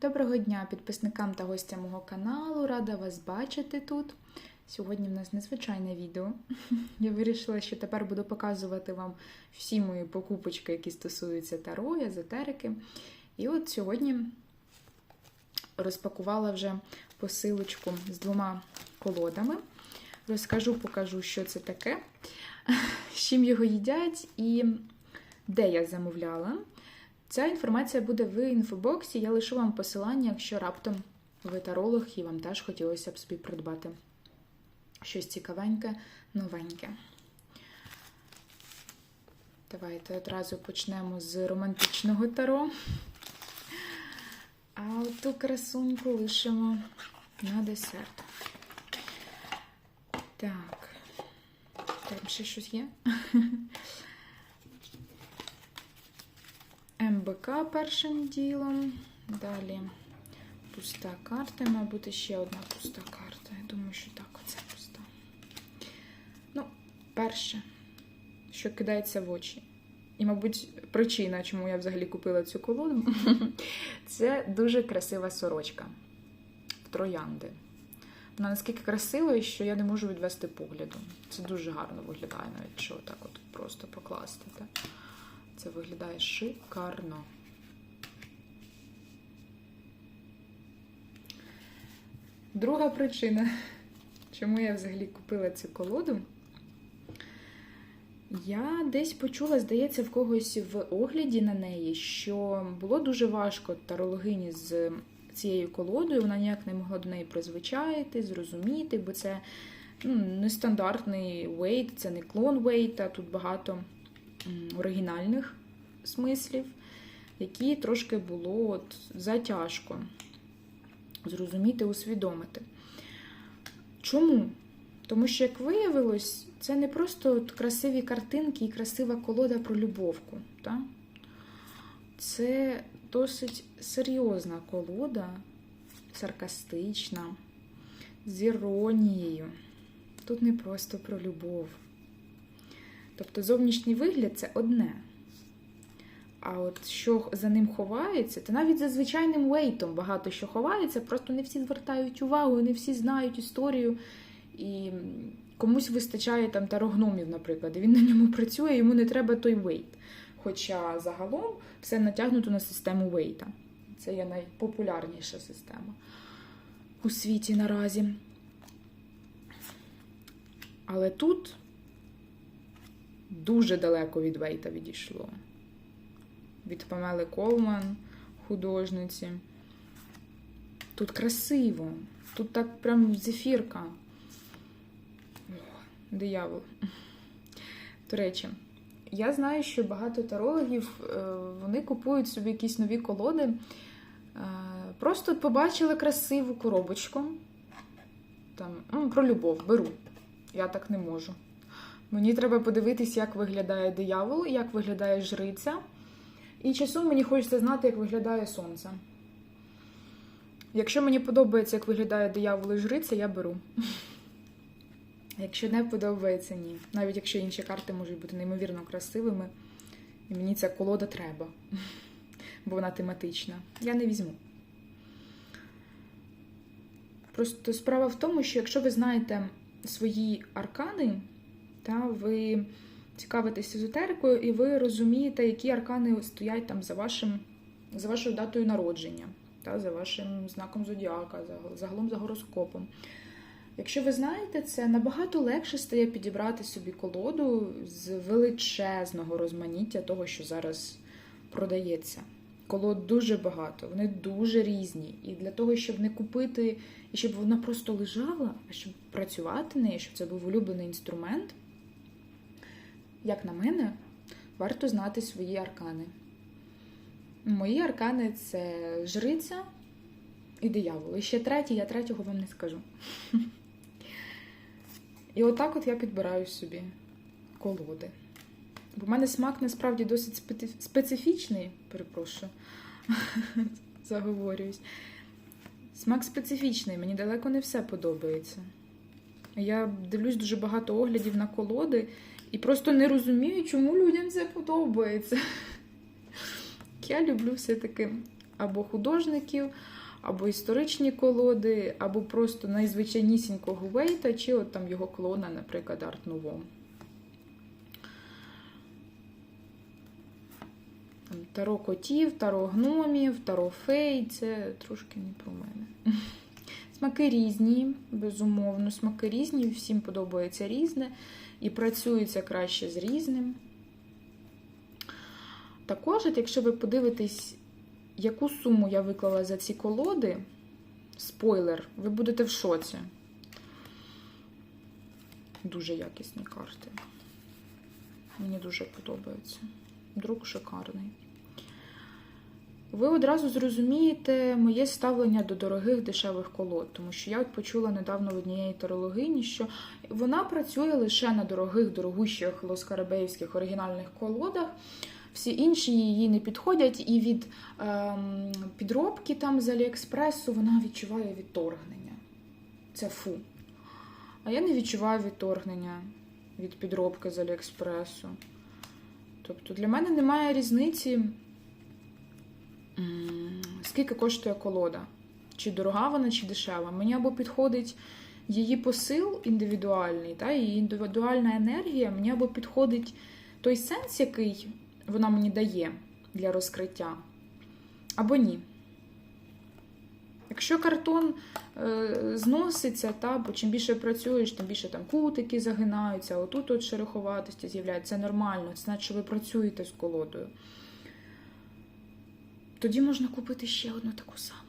Доброго дня підписникам та гостям мого каналу. Рада вас бачити тут. Сьогодні в нас незвичайне відео. Я вирішила, що тепер буду показувати вам всі мої покупочки, які стосуються таро, езотерики. І от сьогодні розпакувала вже посилочку з двома колодами. Розкажу, покажу, що це таке, з чим його їдять і де я замовляла. Ця інформація буде в інфобоксі. Я лишу вам посилання, якщо раптом ви таролог і вам теж хотілося б собі придбати щось цікавеньке, новеньке. Давайте одразу почнемо з романтичного таро. А оту красуньку лишимо на десерт. Так. Там ще щось є? МБК першим ділом. Далі пуста карта. Має бути ще одна пуста карта. Я думаю, що так, оце пуста. Ну, перше, що кидається в очі. І, мабуть, причина, чому я взагалі купила цю колоду, це дуже красива сорочка в троянди. Вона наскільки красива, що я не можу відвести погляду. Це дуже гарно виглядає, навіть якщо так от просто покласти. Так? Це виглядає шикарно. Друга причина, чому я взагалі купила цю колоду. Я десь почула, здається, в когось в огляді на неї, що було дуже важко тарологині з цією колодою. Вона ніяк не могла до неї призвичаїти, зрозуміти, бо це ну, нестандартний вейт, це не клон вейта, тут багато оригінальних смислів, які трошки було от затяжко зрозуміти, усвідомити. Чому? Тому що, як виявилось, це не просто от красиві картинки і красива колода про любовку. Так? Це досить серйозна колода, саркастична, з іронією. Тут не просто про любов. Тобто зовнішній вигляд це одне. А от що за ним ховається, то навіть за звичайним вейтом багато що ховається, просто не всі звертають увагу, не всі знають історію. І комусь вистачає там тарогномів, наприклад, і він на ньому працює, йому не треба той вейт. Хоча загалом все натягнуто на систему вейта. Це є найпопулярніша система у світі наразі. Але тут дуже далеко від Вейта відійшло. Від Памели Колман, художниці. Тут красиво. Тут так прям зефірка. Диявол. До речі, я знаю, що багато тарологів вони купують собі якісь нові колоди. Просто побачили красиву коробочку. Там, ну, Про любов беру. Я так не можу. Мені треба подивитись, як виглядає диявол, як виглядає жриця. І часом мені хочеться знати, як виглядає сонце. Якщо мені подобається, як виглядає диявол і жриця, я беру. Якщо не подобається, ні. Навіть якщо інші карти можуть бути неймовірно красивими, і мені ця колода треба, бо вона тематична. Я не візьму. Просто справа в тому, що якщо ви знаєте свої аркани, та ви цікавитесь езотерикою, і ви розумієте, які аркани стоять там за вашим, за вашою датою народження, та, за вашим знаком зодіака, загалом за гороскопом. Якщо ви знаєте це, набагато легше стає підібрати собі колоду з величезного розманіття того, що зараз продається. Колод дуже багато, вони дуже різні. І для того, щоб не купити, і щоб вона просто лежала, а щоб працювати нею, щоб це був улюблений інструмент, як на мене, варто знати свої аркани. Мої аркани це жриця і диявол. І ще третій, я третього вам не скажу. І отак от я підбираю собі колоди. Бо в мене смак насправді досить специфічний, перепрошую, заговорююсь. Смак специфічний, мені далеко не все подобається. Я дивлюсь дуже багато оглядів на колоди і просто не розумію, чому людям це подобається. Я люблю все-таки або художників, або історичні колоди, або просто найзвичайнісінького Вейта, чи от там його клона, наприклад, Арт Нуво. Таро котів, таро гномів, таро фей це трошки не про мене. Смаки різні, безумовно, смаки різні, всім подобається різне і працюється краще з різним. Також, от якщо ви подивитесь, яку суму я виклала за ці колоди, спойлер, ви будете в шоці. Дуже якісні карти. Мені дуже подобається. Друк шикарний. Ви одразу зрозумієте моє ставлення до дорогих дешевих колод, тому що я от почула недавно в однієї тарологині, що вона працює лише на дорогих, дорогущих лоскарабеївських оригінальних колодах. Всі інші її не підходять, і від ем, підробки там з Аліекспресу вона відчуває відторгнення. Це фу. А я не відчуваю відторгнення від підробки з Аліекспресу. Тобто для мене немає різниці, скільки коштує колода. Чи дорога вона, чи дешева. Мені або підходить її посил індивідуальний, та, її індивідуальна енергія, мені або підходить той сенс, який вона мені дає для розкриття, або ні. Якщо картон е, зноситься, та, бо чим більше працюєш, тим більше там кутики загинаються, отут от шероховатості з'являється. Це нормально, це значить, що ви працюєте з колодою. Тоді можна купити ще одну таку саму.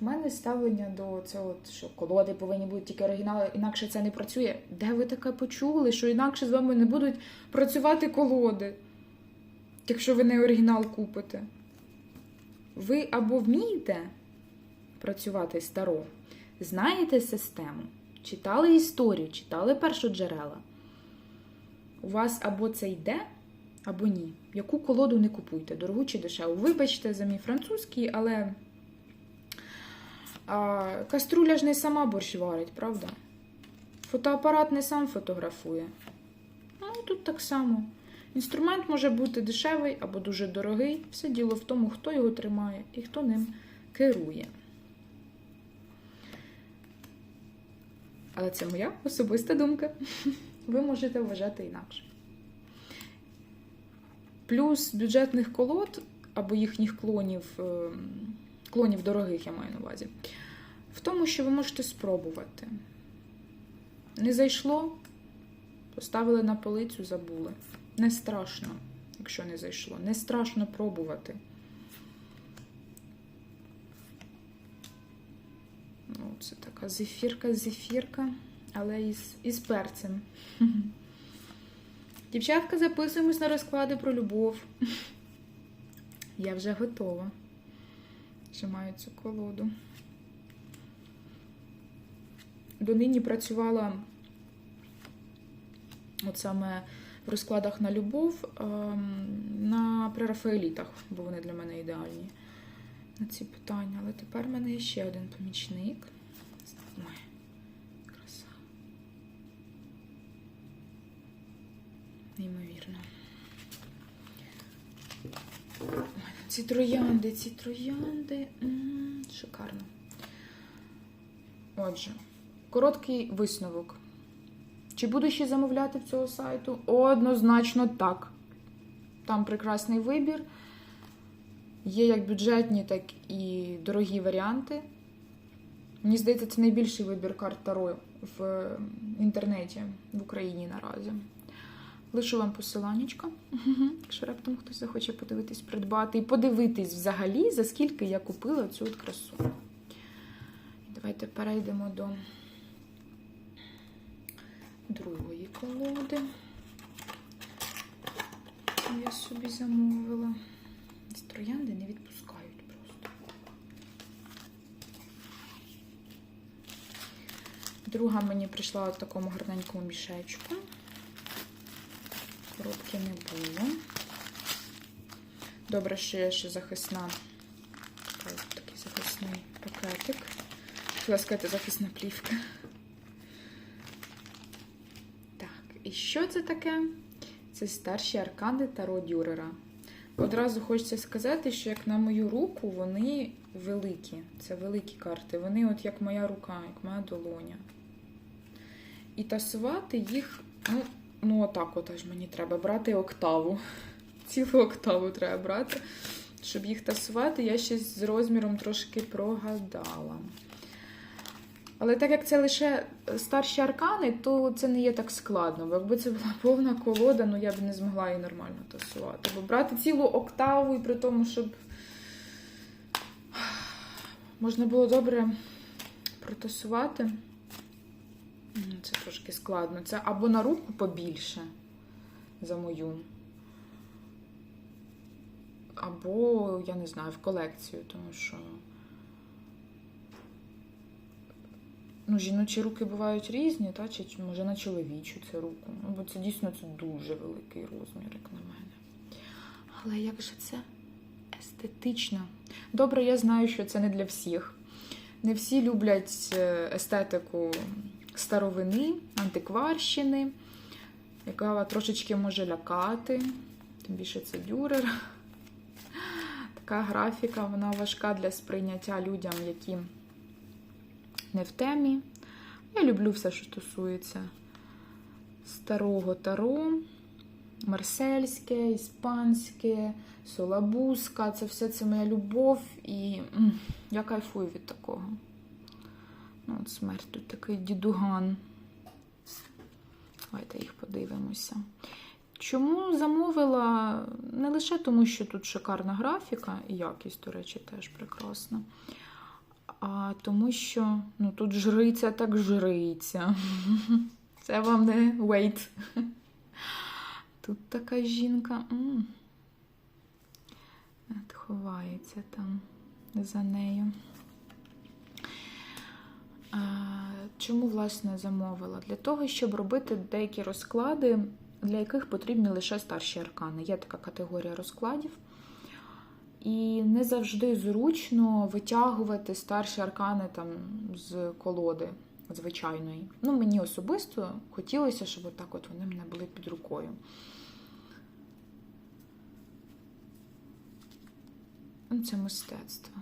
В мене ставлення до цього, що колоди повинні бути тільки оригінали, інакше це не працює. Де ви таке почули, що інакше з вами не будуть працювати колоди, якщо ви не оригінал купите? Ви або вмієте працювати старо, знаєте систему, читали історію, читали першоджерела. У вас або це йде, або ні. Яку колоду не купуйте, дорогу чи дешеву. Вибачте за мій французький, але а, каструля ж не сама борщ варить, правда? Фотоапарат не сам фотографує. Ну, тут так само. Інструмент може бути дешевий або дуже дорогий. Все діло в тому, хто його тримає і хто ним керує. Але це моя особиста думка. Ви можете вважати інакше. Плюс бюджетних колод або їхніх клонів, е, клонів дорогих, я маю на увазі, в тому, що ви можете спробувати. Не зайшло, поставили на полицю, забули. Не страшно, якщо не зайшло. Не страшно пробувати. Ну, це така зефірка, зефірка, але із, із перцем. Дівчатка, записуємось на розклади про любов. Я вже готова. Ще цю колоду. Донині працювала от саме в розкладах на любов ем, на прерафаелітах, бо вони для мене ідеальні на ці питання. Але тепер в мене є ще один помічник. Ой, краса. Неймовірно. Ці троянди, ці троянди. Шикарно. Отже, короткий висновок. Чи буду ще замовляти в цього сайту? Однозначно так. Там прекрасний вибір. Є як бюджетні, так і дорогі варіанти. Мені здається, це найбільший вибір карт Таро в інтернеті в Україні наразі. Лишу вам посиланнячко, якщо раптом хтось захоче подивитись, придбати. І подивитись взагалі, за скільки я купила цю от красу. Давайте перейдемо до другої колоди. Я собі замовила. Ці троянди не відпускають просто. Друга мені прийшла в такому гарненькому мішечку. Коробки не було. Добре, що є ще захисна. Такий захисний пакетик. Хотіла сказати, захисна плівка. Так, і що це таке? Це старші аркани Таро Дюрера. Одразу хочеться сказати, що як на мою руку, вони великі. Це великі карти. Вони от як моя рука, як моя долоня. І тасувати їх, ну, ну отак от аж мені треба брати октаву. Цілу октаву треба брати. Щоб їх тасувати, я ще з розміром трошки прогадала. Але так як це лише старші аркани, то це не є так складно. Бо якби це була повна колода, ну я б не змогла її нормально тасувати. Бо брати цілу октаву і при тому, щоб можна було добре протасувати. Ну, Це трошки складно. Це або на руку побільше за мою. Або, я не знаю, в колекцію, тому що. Ну, жіночі руки бувають різні, та? чи може на чоловічу це руку. Ну, бо це дійсно це дуже великий розмір, як на мене. Але як же це естетично? Добре, я знаю, що це не для всіх. Не всі люблять е, естетику старовини, антикварщини, яка трошечки може лякати. Тим більше це дюрер. Така графіка, вона важка для сприйняття людям, які не в темі. Я люблю все, що стосується старого таро, марсельське, іспанське, солабузка. Це все це моя любов, і я кайфую від такого. Ну, от смерть тут такий дідуган. Давайте їх подивимося. Чому замовила? Не лише тому, що тут шикарна графіка, і якість, до речі, теж прекрасна. А тому що ну, тут жриця так жриця. Це вам не wait. Тут така жінка от ховається там за нею. Чому, власне, замовила? Для того, щоб робити деякі розклади, для яких потрібні лише старші аркани. Є така категорія розкладів. І не завжди зручно витягувати старші аркани там з колоди звичайної. Ну, мені особисто хотілося, щоб отак от вони мене були під рукою. Ну, Це мистецтво.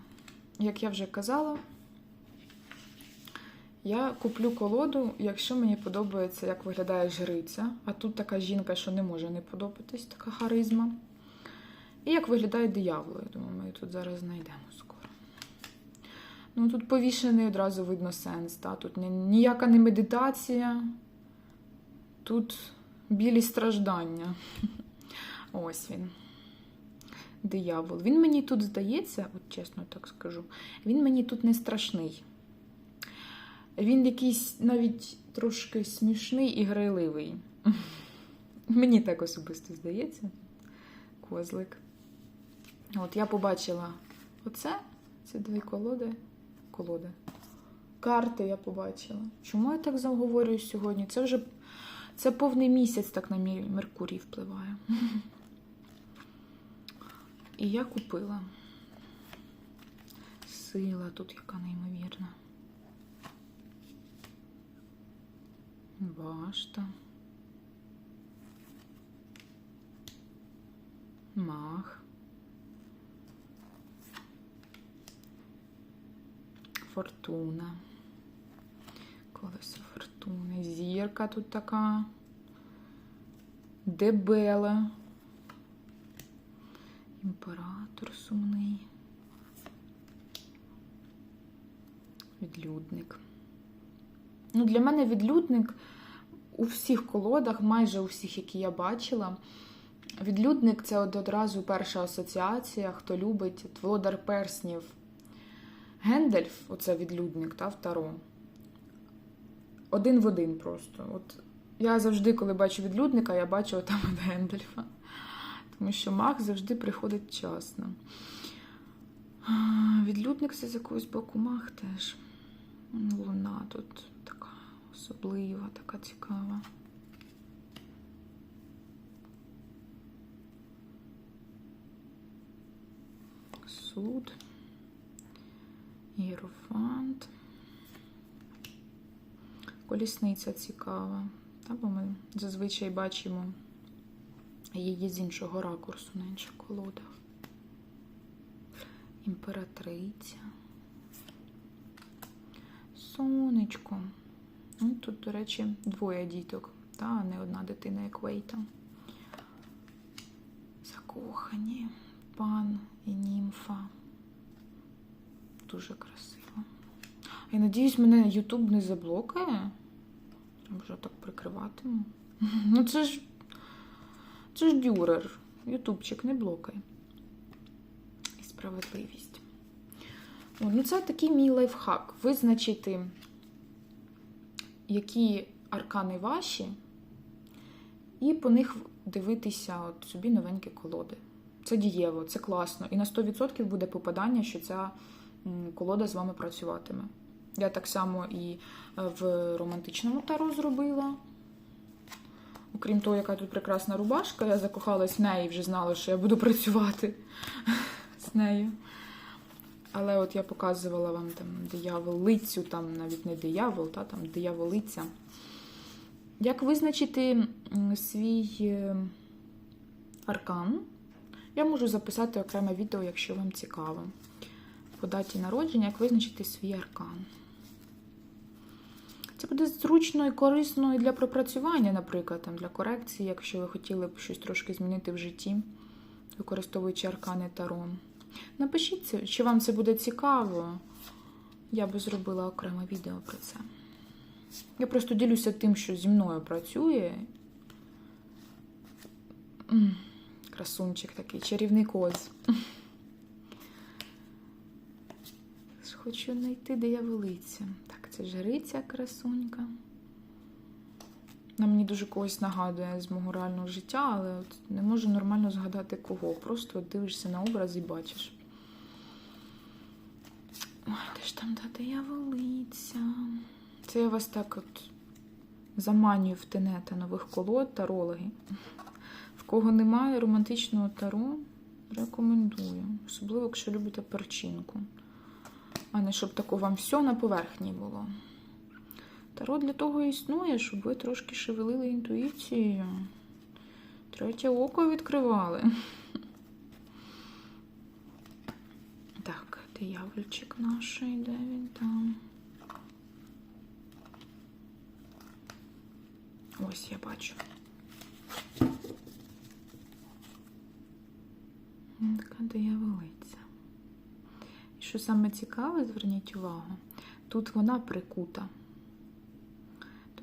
Як я вже казала, я куплю колоду, якщо мені подобається, як виглядає жриця. А тут така жінка, що не може не подобатись, така харизма. І як виглядає диявол, я думаю, ми тут зараз знайдемо скоро. Ну, тут повішений одразу видно сенс. Та? Тут ніяка не медитація, тут білі страждання. Ось він. Диявол. Він мені тут здається, от чесно так скажу, він мені тут не страшний. Він якийсь навіть трошки смішний і грайливий. Мені так особисто здається. Козлик. От я побачила оце, ці дві колоди. Колоди. Карти я побачила. Чому я так заговорюю сьогодні? Це вже це повний місяць так на мій Меркурій впливає. І я купила. Сила тут яка неймовірна. Башта. Мах. Фортуна. Колесо фортуни. Зірка тут така. Дебела. Імператор сумний. Відлюдник. Ну, для мене відлюдник у всіх колодах, майже у всіх, які я бачила. Відлюдник це одразу перша асоціація, хто любить володар перснів. Гендальф, оце відлюдник, та, в Таро. Один в один просто. От я завжди, коли бачу відлюдника, я бачу там от Гендальфа. Тому що маг завжди приходить вчасно. Відлюдник це з якогось боку маг теж. Луна тут особлива, така цікава. Суд. Єрофант. Колісниця цікава. Та, бо ми зазвичай бачимо її з іншого ракурсу на інших колодах. Імператриця. Сонечко. Ну, тут, до речі, двоє діток, та, а не одна дитина, як Вейта. Закохані. Пан і німфа. Дуже красиво. Я надіюсь, мене Ютуб не заблокає. Вже так прикриватиму. Ну, це ж. Це ж дюрер. Ютубчик не блокає. І справедливість. О, ну, це такий мій лайфхак. Визначити, які аркани ваші, і по них дивитися от собі новенькі колоди. Це дієво, це класно. І на 100% буде попадання, що ця колода з вами працюватиме. Я так само і е, в романтичному таро зробила. Окрім того, яка тут прекрасна рубашка, я закохалась в неї і вже знала, що я буду працювати з нею. Але от я показувала вам там дияволицю, там навіть не диявол, та там дияволиця. Як визначити свій е, аркан? Я можу записати окреме відео, якщо вам цікаво. По даті народження, як визначити свій аркан. Це буде зручно і корисно і для пропрацювання, наприклад, там, для корекції, якщо ви хотіли б щось трошки змінити в житті, використовуючи аркани Таро. Напишіть, чи вам це буде цікаво. Я би зробила окреме відео про це. Я просто ділюся тим, що зі мною працює. Красунчик такий, чарівний коз. Хочу знайти дияволиця. Так, це жриця красунька. Вона мені дуже когось нагадує з мого реального життя, але от не можу нормально згадати кого. Просто дивишся на образ і бачиш. Ой, де ж там та дияволиця? Це я вас так от заманюю в тенета нових колод тарологи. В кого немає романтичного таро, рекомендую. Особливо, якщо любите перчинку. А не щоб тако вам все на поверхні було. Таро для того існує, щоб ви трошки шевелили інтуїцією. Третє око відкривали. Так, диявольчик наш, де він там? Ось я бачу. Така дияволиця. І що саме цікаве, зверніть увагу, тут вона прикута.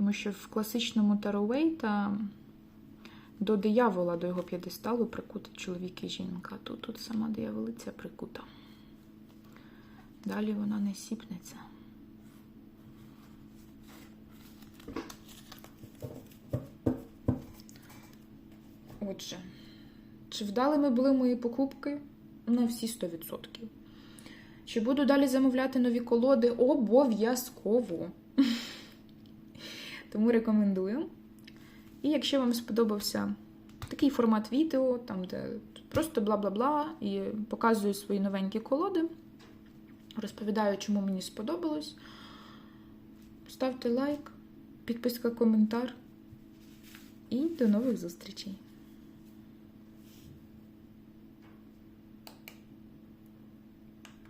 Тому що в класичному Таро Вейта до диявола, до його п'єдесталу прикута чоловік і жінка. Тут, тут сама дияволиця прикута. Далі вона не сіпнеться. Отже, чи вдалими були мої покупки? На всі 100%. Чи буду далі замовляти нові колоди? Обов'язково. Тому рекомендую. І якщо вам сподобався такий формат відео, там, де просто бла-бла-бла, і показую свої новенькі колоди, розповідаю, чому мені сподобалось. Ставте лайк, підписка, коментар. І до нових зустрічей!